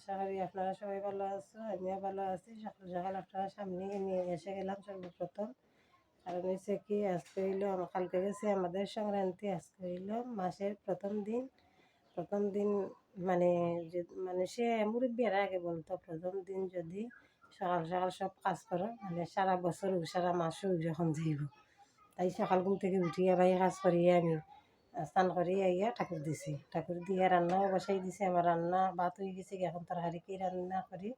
আশা করি আপনারা সবাই ভালো আছো আমিও ভালো আছি। সকাল সকাল আপনারা সামনে নিয়ে এসে গেলাম সর্বপ্রথম। কারণ হচ্ছে কি, আজকে হইল কালকে গেছে আমাদের সংক্রান্তি, আজকে হইল মাসের প্রথম দিন। প্রথম দিন মানে যে মানে সে মুরব্বীরা আগে বলতো, প্রথম দিন যদি সকাল সকাল সব কাজ করো মানে সারা বছর সারা মাস হোক যখন যাইব, তাই সকাল ঘুম থেকে উঠিয়া ভাই কাজ করিয়া আমি স্নান করি আইয়া ঠাকুর দিছি। ঠাকুর দিয়ে রান্নাও বসাই দিছি, আমার রান্না ভাত হয়ে গেছে এখন তরকারি কি রান্না করি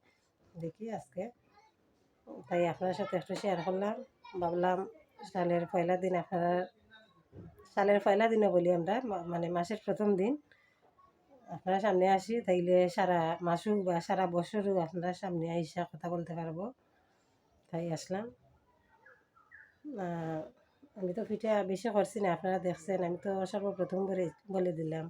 দেখি আজকে। তাই আপনার সাথে একটু শেয়ার করলাম, ভাবলাম সালের পয়লা দিন আপনারা সালের পয়লা দিনও বলি আমরা মানে মাসের প্রথম দিন। আপনারা সামনে আসি, তাইলে সারা মাসুক বা সারা বছরও আপনারা সামনে আইসা কথা বলতে পারব। তাই আসলাম। আমি তো পিঠা বেশি করছি না, আপনারা দেখছেন, আমি তো সর্বপ্রথম বলে দিলাম।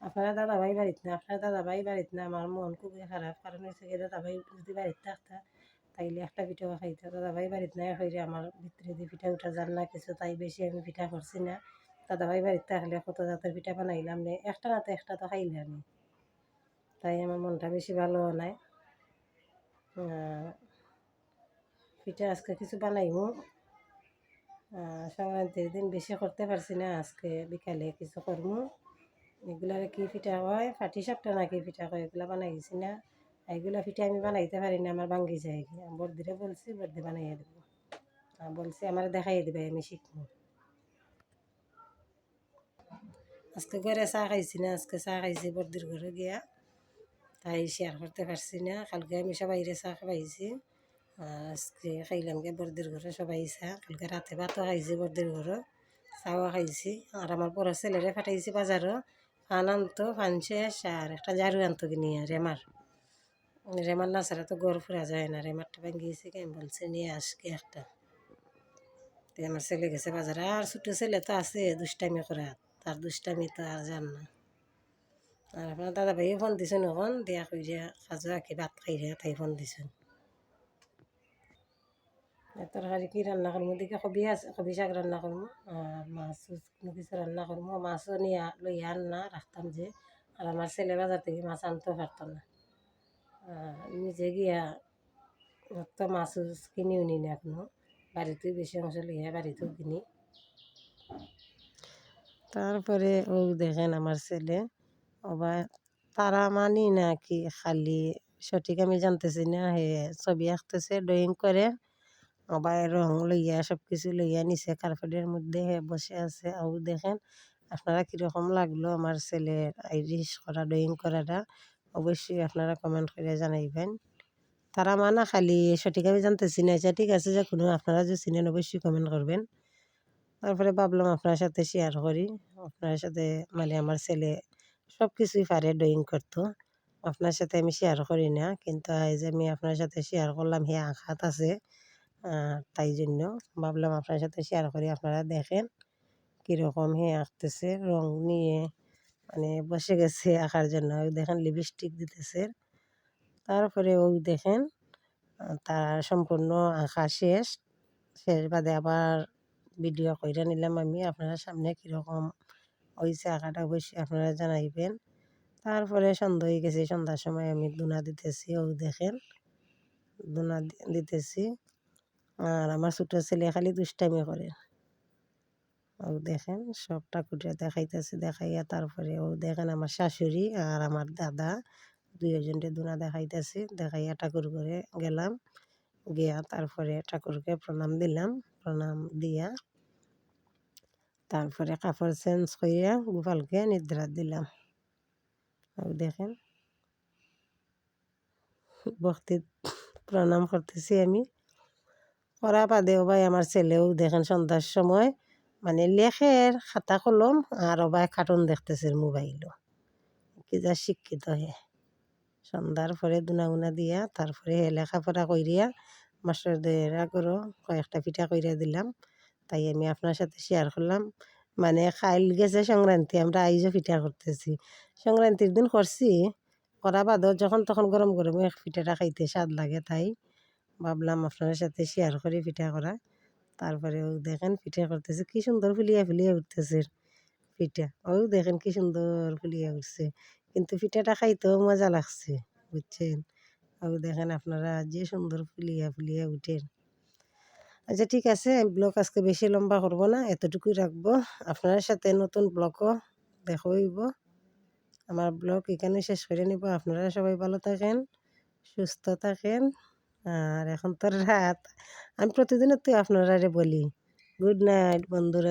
আপনারা দাদা ভাই বাড়িতে না, আপনারা দাদা ভাই বাড়িতে না, আমার মন খুবই খারাপ। কারণ হচ্ছে কি দাদা ভাই যদি বাড়িতে থাকতা, তাইলে একটা পিঠাও খাইতো। দাদা ভাই বাড়িতে নাই হইলে আমার ভিতরে দিয়ে পিঠা উঠা যান না কিছু, তাই বেশি আমি পিঠা করছি না। দাদা ভাই বাড়িতে থাকলে কত জাতের পিঠা বানাইলাম নে একটা না তো একটা তো খাইলাম তাই আমার মনটা বেশি ভালো নাই। পিঠা আজকে কিছু বানাইমু। সংক্রান্তির দিন বেশি করতে পারছি না আজকে বিকালে কিছু করমু এগুলার কি পিঠা হয়? ফাটি সাপটা না কি পিঠা হয়? এগুলা বানাই গেছি না। এইগুলা পিঠা আমি বানাইতে পারি না, আমার ভাঙ্গি যায় বর্দিরে বলছি, বর্দি বানাইয়া দেব। বলছি, আমার দেখাই দিবে, আমি শিখব। আজকে ঘরে চা খাইছি না, আজকে চা খাইছি বর্দির ঘরে গিয়া। তাই শেয়ার করতে পারছি না। কালকে আমি সবাইরে চা খাইছি আজকে খাইলাম গে বর্দির ঘরে, সবাই চা কালকে রাতে ভাতও খাইছি বর্দির ঘরে, চাও খাইছি। আর আমার বড় ছেলেরে পাঠাইছি বাজারও। ফান আনতো, ফান শেষ, আর একটা ঝাড়ু আনতো কিনি আর রেমার। রেমার না ছাড়া তো গড় ফুরা যায় না, রেমারটা ভাঙ্গিয়েছি কেন বলছে নিয়ে আসকে একটা। আমার ছেলে গেছে বাজারে, আর ছোটো ছেলে তো আছে দুষ্টামি করা, তার দুষ্টামি তো আর জান না। আর আপনার দাদা ভাইও ফোন দিছেন এখন দিয়া কইরা, খাজু আঁকি ভাত খাইরা, তাই ফোন দিছেন তরকারি কি রান্না করব দেখি কবি আছে, কবি শাক রান্না করব আর মাছ কোনো কিছু রান্না করব মাছও নিয়ে লই আন না রাখতাম যে। আর আমার ছেলে বাজার থেকে মাছ আনতেও পারতাম না। নিজে গিয়া তো মাছ কিনিও নি না এখনও বাড়িতেই বেশি অংশ লইয়া বাড়িতেও কিনি। তারপরে ও দেখেন আমার ছেলে ওবা তারা মানি নাকি খালি, সঠিক আমি জানতেছি না হে ছবি আঁকতেছে ড্রয়িং করে ওবাই রং লইয়া সব কিছু লইয়া নিচে কার্পেটের মধ্যে বসে আছে। ও দেখেন, আপনারা কীরকম লাগল আমার ছেলের আইরিশ করা ড্রয়িং করাটা? অবশ্যই আপনারা কমেন্ট করে জানাইবেন। তারা মানা খালি সঠিক আমি জানতেছি না। আচ্ছা ঠিক আছে যে কোনো আপনারা যে চিনেন, অবশ্যই কমেন্ট করবেন। তারপরে ভাবলাম আপনার সাথে শেয়ার করি। আপনার সাথে মানে আমার ছেলে সব কিছুই পারে ড্রয়িং করতো। আপনার সাথে আমি শেয়ার করি না, কিন্তু আজ আমি আপনার সাথে শেয়ার করলাম, হে আঘাত আছে। তাই জন্য ভাবলাম আপনার সাথে শেয়ার করি। আপনারা দেখেন কীরকম হে আঁকতেছে রং নিয়ে মানে বসে গেছে আঁকার জন্য। দেখেন লিপস্টিক দিতেছে। তারপরে ওই দেখেন তার সম্পূর্ণ আঁকা শেষ। শেষ বাদে আবার ভিডিও কইরা নিলাম আমি। আপনারা সামনে কীরকম হয়েছে আঁকাটা অবশ্যই আপনারা জানাইবেন। তারপরে সন্ধ্যা হয়ে গেছে। সন্ধ্যার সময় আমি দুনা দিতেছি। ও দেখেন, দুনা দিতেছি। আর আমার ছোটো ছেলে খালি দুষ্টামি করে। ও দেখেন, সব ঠাকুরটা দেখাইতেছে, দেখাইয়া তারপরে ও দেখেন আমার শাশুড়ি আর আমার দাদা দুইজনকে দুনা দেখাইতেছে, দেখাইয়া ঠাকুর করে গেলাম, গিয়া তারপরে ঠাকুরকে প্রণাম দিলাম, প্রণাম দিয়া তারপরে কাপড় চেঞ্জ করিয়া গোপালকে নিদ্রা দিলাম। ও দেখেন, ভক্তিত প্রণাম করতেছি আমি। করা বাদেও ভাই আমার ছেলেও দেখেন সন্ধ্যার সময় মানে লেখের খাতা কলম আর ভাই কার্টুন দেখতেছে মোবাইলও কি যা শিক্ষিত হে। সন্ধ্যার পরে দুনা উনা দিয়া, তারপরে হে লেখাপড়া কইরিয়া মাস্টার মাস্টারদের আগরও কয়েকটা পিঠা কইরা দিলাম। তাই আমি আপনার সাথে শেয়ার করলাম। মানে খাইল গেছে সংক্রান্তি, আমরা আইজও পিঠা করতেছি। সংক্রান্তির দিন করছি, করা বাদও যখন তখন গরম গরম এক পিঠাটা খাইতে স্বাদ লাগে তাই ভাবলাম আপনার সাথে শেয়ার করি পিঠা করা। তারপরে ও দেখেন পিঠা করতেছে, কি সুন্দর ফুলিয়া ফুলিয়া উঠতেছে পিঠা। ও দেখেন কি সুন্দর ফুলিয়া উঠছে। কিন্তু পিঠাটা খাইতেও মজা লাগছে, বুঝছেন? ও দেখেন আপনারা যে সুন্দর ফুলিয়া ফুলিয়া উঠেন আচ্ছা ঠিক আছে, ব্লগ আজকে বেশি লম্বা করব না, এতটুকুই রাখব। আপনার সাথে নতুন ব্লগও দেখা হইব। আমার ব্লগ এখানে শেষ করে নিব। আপনারা সবাই ভালো থাকেন, সুস্থ থাকেন। আর এখন তো রাত। আমি প্রতিদিনই তো আপনারা বলি গুড নাইট বন্ধুরা।